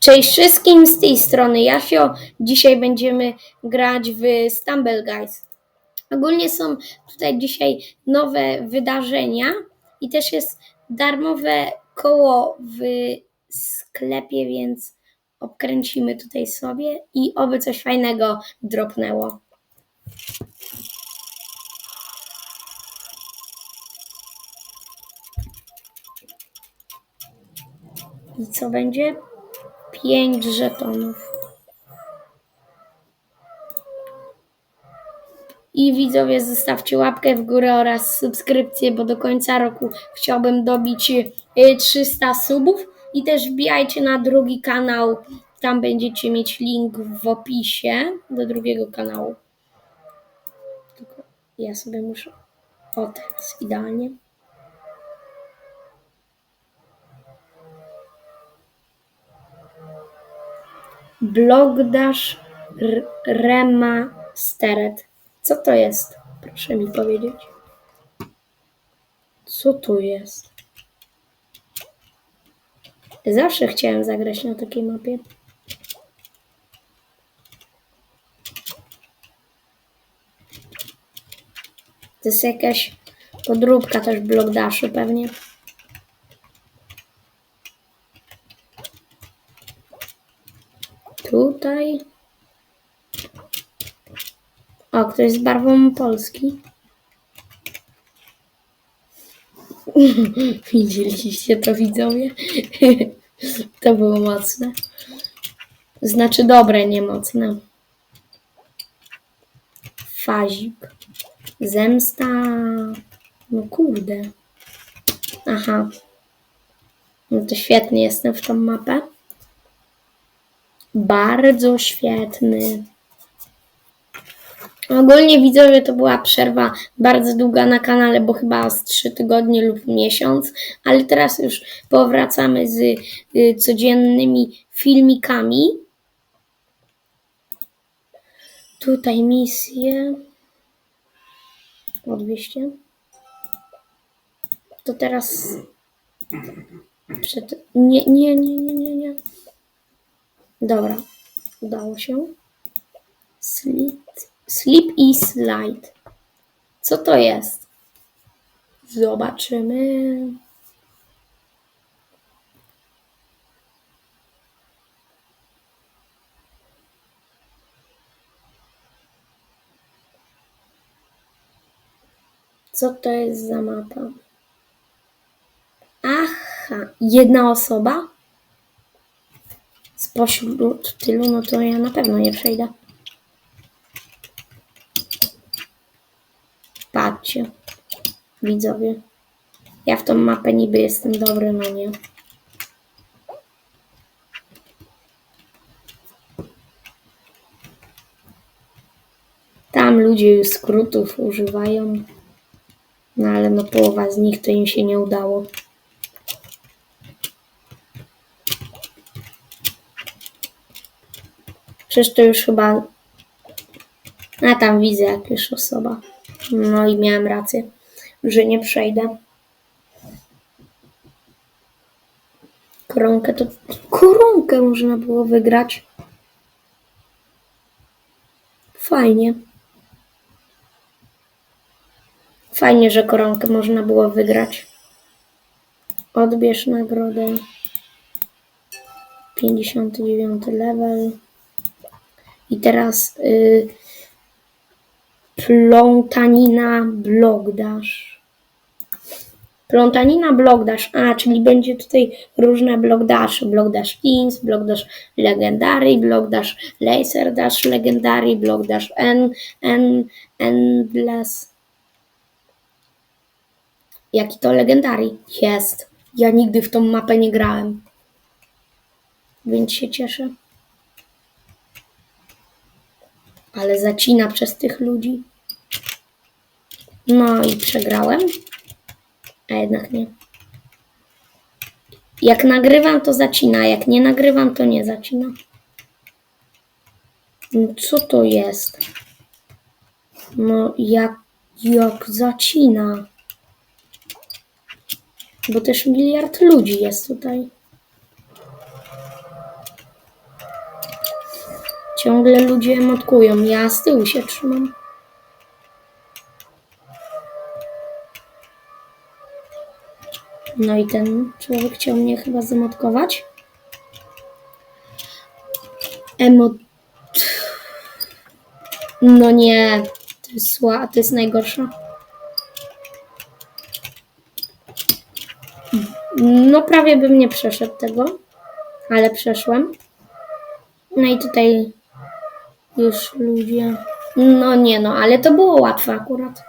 Cześć wszystkim, z tej strony Jasio. Dzisiaj będziemy grać w Stumble Guys. Ogólnie są tutaj dzisiaj nowe wydarzenia i też jest darmowe koło w sklepie, więc obkręcimy tutaj sobie i oby coś fajnego dropnęło. I co będzie? 5 żetonów. I widzowie, zostawcie łapkę w górę oraz subskrypcję, bo do końca roku chciałbym dobić y, 300 subów. I też wbijajcie na drugi kanał. Tam będziecie mieć link w opisie do drugiego kanału. Tylko ja sobie muszę. O, teraz idealnie. Blogdash Remastered. Co to jest? Proszę mi powiedzieć. Co to jest? Zawsze chciałem zagrać na takiej mapie. To jest jakaś podróbka też Blogdashu pewnie. Tutaj. O, ktoś z barwą Polski. Widzieliście to widzowie? to było mocne. Znaczy dobre, nie mocne. Fazik. Zemsta. No kurde. Aha. No to świetnie jestem w tą mapę. Bardzo świetny. Ogólnie widzowie to była przerwa bardzo długa na kanale, bo chyba z 3 tygodnie lub miesiąc, ale teraz już powracamy z y, codziennymi filmikami. Tutaj misje. O 200. To teraz. Przed... Nie, nie, nie, nie, nie, nie. Dobra, udało się. Sleep i slide. Co to jest? Zobaczymy. Co to jest za mapa? Aha, jedna osoba? Spośród tylu, no to ja na pewno nie przejdę. Patrzcie, widzowie. Ja w tą mapę niby jestem dobry, no nie. Tam ludzie już skrótów używają. No ale no połowa z nich to im się nie udało. Przecież to już chyba. A tam widzę jak już osoba. No i miałem rację, że nie przejdę. Koronkę to. Koronkę można było wygrać. Fajnie. Fajnie, że koronkę można było wygrać. Odbierz nagrodę. 59 level. I teraz y, plątanina blogdash. Plątanina blogdash. A, czyli będzie tutaj różne blogdasze. Blogdash Kings, blogdash Legendary, blogdash Laser Dash Legendary, blogdash N, N, Endless. Jaki to Legendary? Jest. Ja nigdy w tą mapę nie grałem. Więc się cieszę. Ale zacina przez tych ludzi. No i przegrałem. A jednak nie. Jak nagrywam, to zacina. Jak nie nagrywam, to nie zacina. No co to jest? No jak, jak zacina. Bo też miliard ludzi jest tutaj. Ciągle ludzie emotkują, ja z tyłu się trzymam. No i ten człowiek chciał mnie chyba zemotkować. Emot... No nie, to jest sła, to jest najgorsza. No prawie bym nie przeszedł tego, ale przeszłem. No i tutaj już ludzie. No nie no, ale to było łatwe akurat.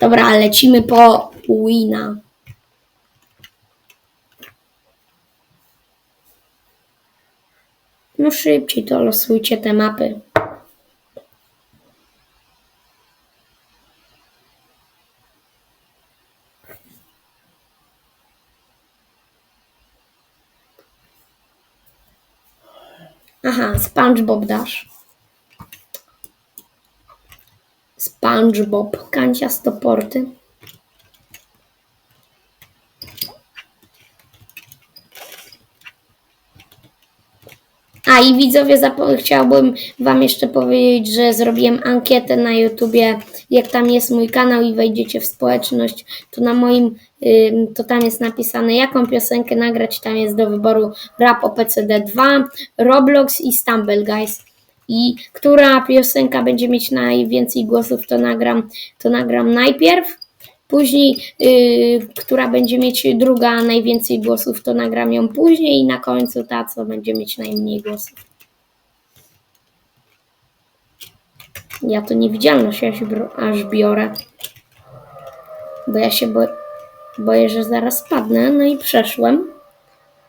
Dobra, lecimy po Wina. No szybciej to losujcie te mapy. Aha, SpongeBob Dash. SpongeBob, kanciasto A i widzowie, chciałbym Wam jeszcze powiedzieć, że zrobiłem ankietę na YouTubie, jak tam jest mój kanał i wejdziecie w społeczność, to na moim, to tam jest napisane, jaką piosenkę nagrać, tam jest do wyboru Rap OPCD 2, Roblox i Stumble Guys. I która piosenka będzie mieć najwięcej głosów, to nagram, to nagram najpierw. Później, yy, która będzie mieć druga najwięcej głosów, to nagram ją później i na końcu ta, co będzie mieć najmniej głosów. Ja to niewidzialność aż, bro- aż biorę. Bo ja się bo, boję, że zaraz spadnę. No i przeszłem.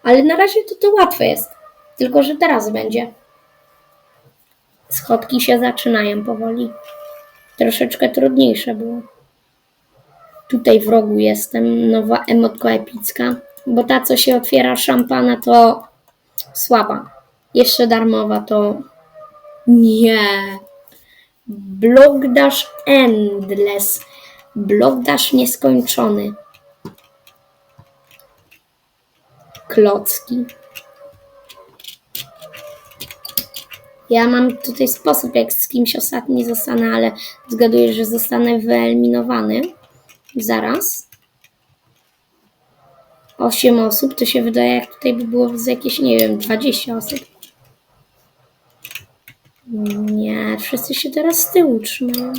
Ale na razie to to łatwe jest. Tylko, że teraz będzie. Schodki się zaczynają powoli. Troszeczkę trudniejsze było. Tutaj w rogu jestem, nowa emotka epicka, bo ta, co się otwiera szampana, to słaba. Jeszcze darmowa to nie. Block Dash Endless. Block Dash nieskończony. Klocki. Ja mam tutaj sposób, jak z kimś ostatni zostanę, ale zgaduję, że zostanę wyeliminowany. Zaraz. 8 osób, to się wydaje, jak tutaj by było z jakieś, nie wiem, 20 osób. Nie, wszyscy się teraz z tyłu trzymają.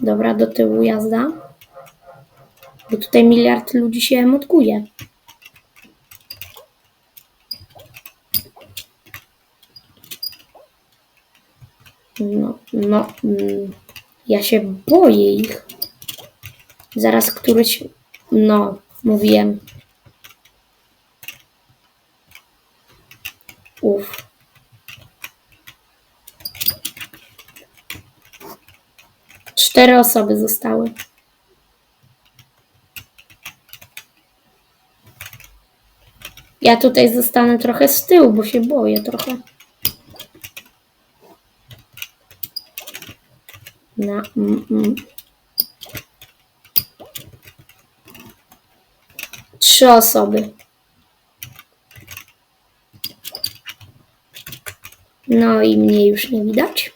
Dobra, do tyłu jazda. Bo tutaj miliard ludzi się emotkuje. No, no, mm, ja się boję ich. Zaraz któryś, no, mówiłem. Uf. Cztery osoby zostały. Ja tutaj zostanę trochę z tyłu, bo się boję trochę. Na, mm, mm. Trzy osoby. No i mnie już nie widać.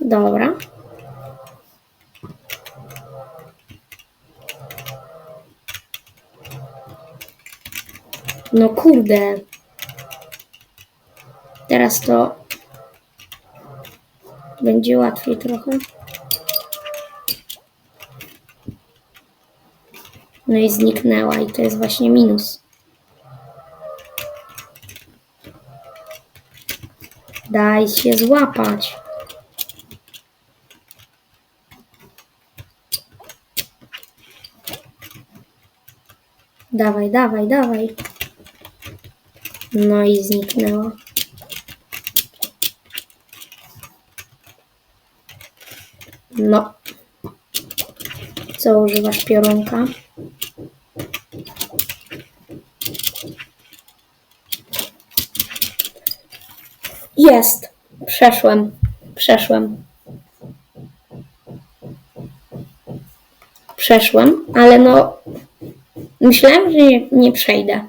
Dobra. No kurde. Teraz to będzie łatwiej trochę. No i zniknęła i to jest właśnie minus. Daj się złapać. Dawaj, dawaj, dawaj. No i zniknęła. No. Co używasz piorunka? Jest. Przeszłem. Przeszłem. Przeszłem, ale no. Myślałem, że nie, nie przejdę.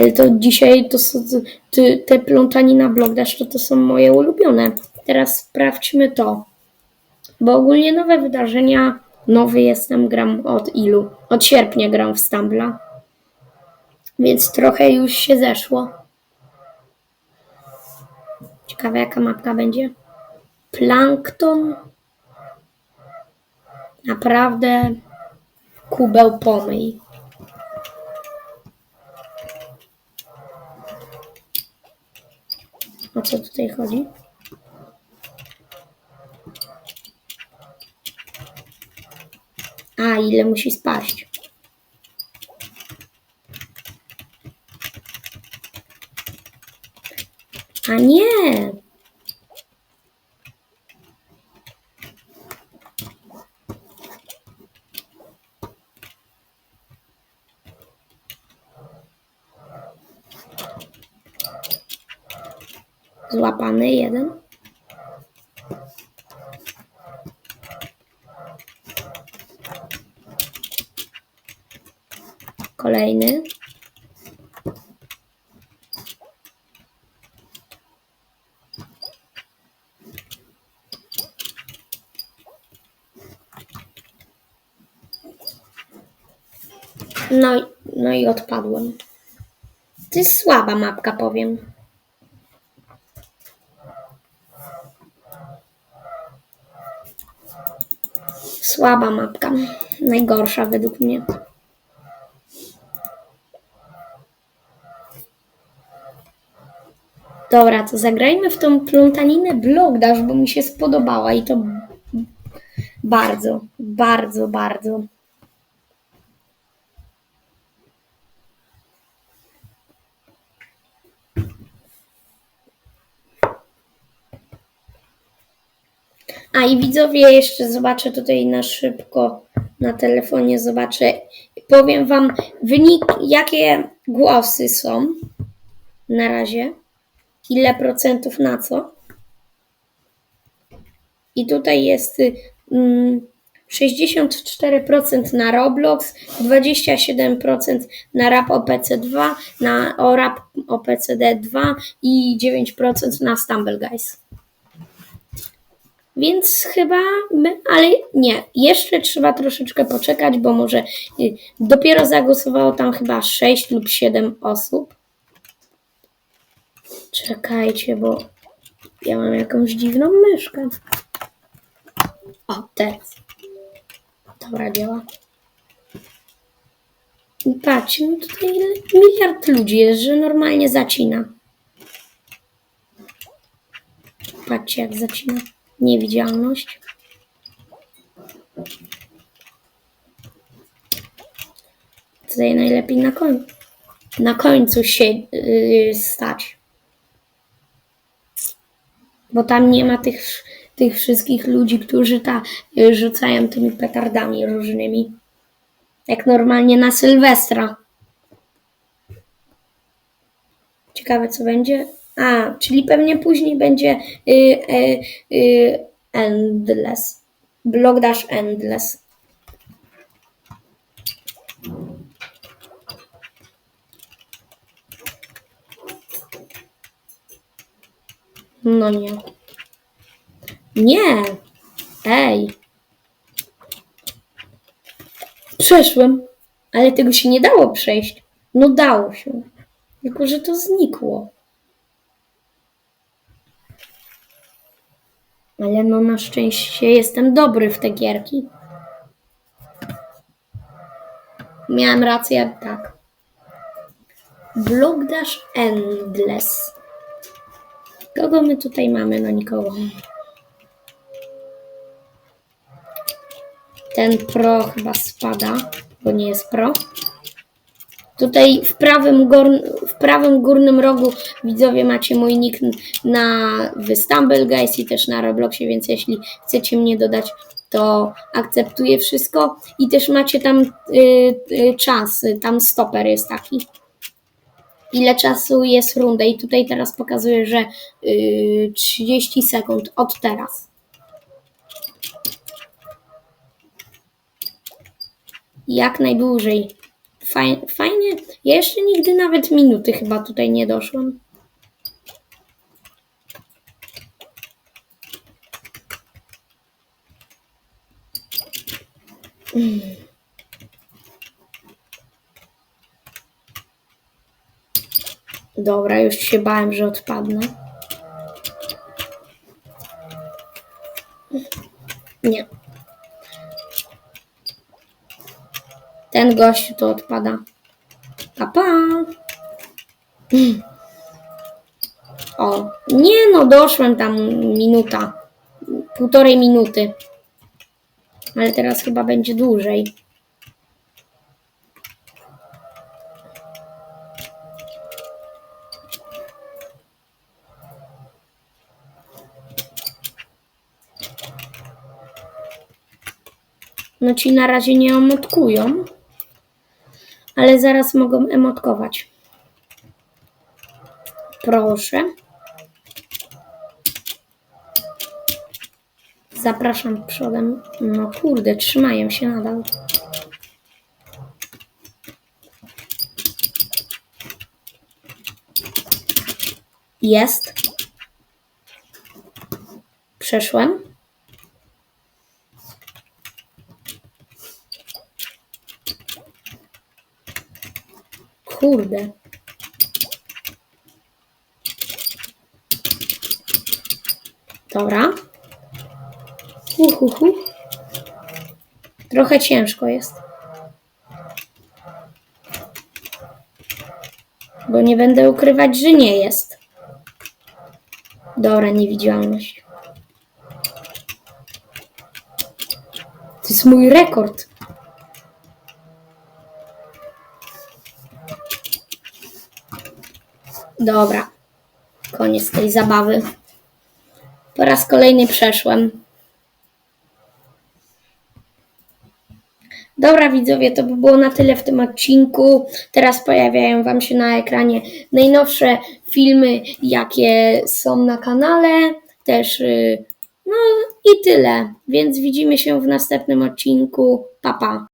Ale to dzisiaj to są ty, te plątanina blok dash to, to są moje ulubione. Teraz sprawdźmy to. Bo ogólnie nowe wydarzenia, nowy jestem, gram od ilu? Od sierpnia gram w Stambla. Więc trochę już się zeszło. Ciekawe jaka mapka będzie. Plankton. Naprawdę kubeł pomyj. O co tutaj chodzi? A, ile musi spaść? A nie! Złapany jeden. Kolejny. No, no i odpadłem. To jest słaba mapka, powiem. Słaba mapka. Najgorsza według mnie. Dobra, to zagrajmy w tą plątaninę Block Dash, bo mi się spodobała i to bardzo, bardzo, bardzo. A i widzowie, jeszcze zobaczę tutaj na szybko na telefonie, zobaczę. Powiem Wam wynik, jakie głosy są na razie. Ile procentów na co. I tutaj jest mm, 64% na Roblox, 27% na Rap OPC2, na o Rap OPCD2 i 9% na Stumble Guys. Więc chyba, my, ale nie, jeszcze trzeba troszeczkę poczekać, bo może y, dopiero zagłosowało tam chyba 6 lub 7 osób. Czekajcie, bo ja mam jakąś dziwną myszkę. O, teraz. Dobra, działa. I patrzcie, no tutaj miliard ludzi jest, że normalnie zacina. Patrzcie, jak zacina. Niewidzialność. Tutaj najlepiej na końcu. Na końcu się yy, stać. Bo tam nie ma tych, tych wszystkich ludzi, którzy ta, y, rzucają tymi petardami różnymi. Jak normalnie na Sylwestra. Ciekawe co będzie. A, czyli pewnie później będzie y, y, y, Endless. Block Dash Endless. No nie. Nie! Ej! Przeszłem, ale tego się nie dało przejść. No dało się. Tylko, że to znikło. Ale no na szczęście jestem dobry w te gierki. Miałem rację, tak. Block Dash Endless. Kogo my tutaj mamy? No nikogo. Ten pro chyba spada, bo nie jest pro. Tutaj w prawym, gór, w prawym górnym rogu widzowie macie mój nick na w Stumble Guys i też na Robloxie, więc jeśli chcecie mnie dodać, to akceptuję wszystko. I też macie tam y, y, czas, y, tam stoper jest taki. ile czasu jest runda i tutaj teraz pokazuje, że yy, 30 sekund od teraz. Jak najdłużej. Faj, fajnie. Ja jeszcze nigdy nawet minuty chyba tutaj nie doszłam. Dobra, już się bałem, że odpadnę. Nie. Ten gościu to odpada. Pa, pa. O, nie no, doszłem tam minuta. Półtorej minuty. Ale teraz chyba będzie dłużej. No ci na razie nie emotkują, ale zaraz mogą emotkować. Proszę. Zapraszam przodem. No kurde, trzymają się nadal. Jest. Przeszłem. Kurde. Dobra. Uhuhu. Trochę ciężko jest. Bo nie będę ukrywać, że nie jest. Dobra, niewidzialność. To jest mój rekord. Dobra. Koniec tej zabawy. Po raz kolejny przeszłem. Dobra widzowie, to by było na tyle w tym odcinku. Teraz pojawiają Wam się na ekranie najnowsze filmy, jakie są na kanale. Też, y, no i tyle. Więc widzimy się w następnym odcinku. Pa, pa.